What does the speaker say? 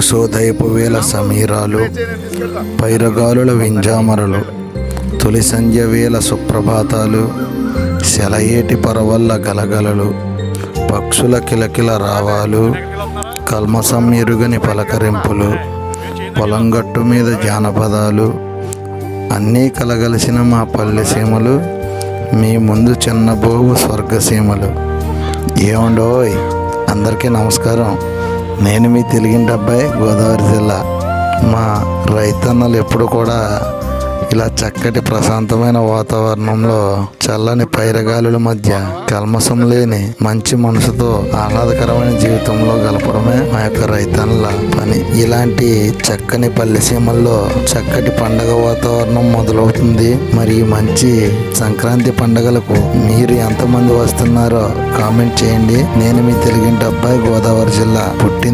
ఉషోదయపు వేల సమీరాలు పైరగాలుల వింజామరలు తొలి సంధ్య వేల సుప్రభాతాలు శలయేటి పరవల్ల గలగలలు పక్షుల కిలకిల రావాలు కల్మసం ఎరుగని పలకరింపులు పొలంగట్టు మీద జానపదాలు అన్నీ కలగలిసిన మా పల్లె సీమలు మీ ముందు చిన్నబోవు స్వర్గసీమలు. ఏమండోయ్ అందరికీ నమస్కారం. నేను మీ తెలుగింటి అబ్బాయి గోదావరి జిల్లా. మా రైతన్నలు ఎప్పుడు కూడా ఇలా చక్కటి ప్రశాంతమైన వాతావరణంలో చల్లని పైరగాలుల మధ్య కల్మసం లేని మంచి మనసుతో ఆహ్లాదకరమైన జీవితంలో గలపడమే మా యొక్క రైతన్నల పని. ఇలాంటి చక్కని పల్లె సీమల్లో చక్కటి పండగ వాతావరణం మొదలవుతుంది. మరి మంచి సంక్రాంతి పండగలకు మీరు ఎంతమంది వస్తున్నారో కామెంట్ చేయండి. నేను మీ తెలుగింటి అబ్బాయి గోదావరి జిల్లా పుట్టింది.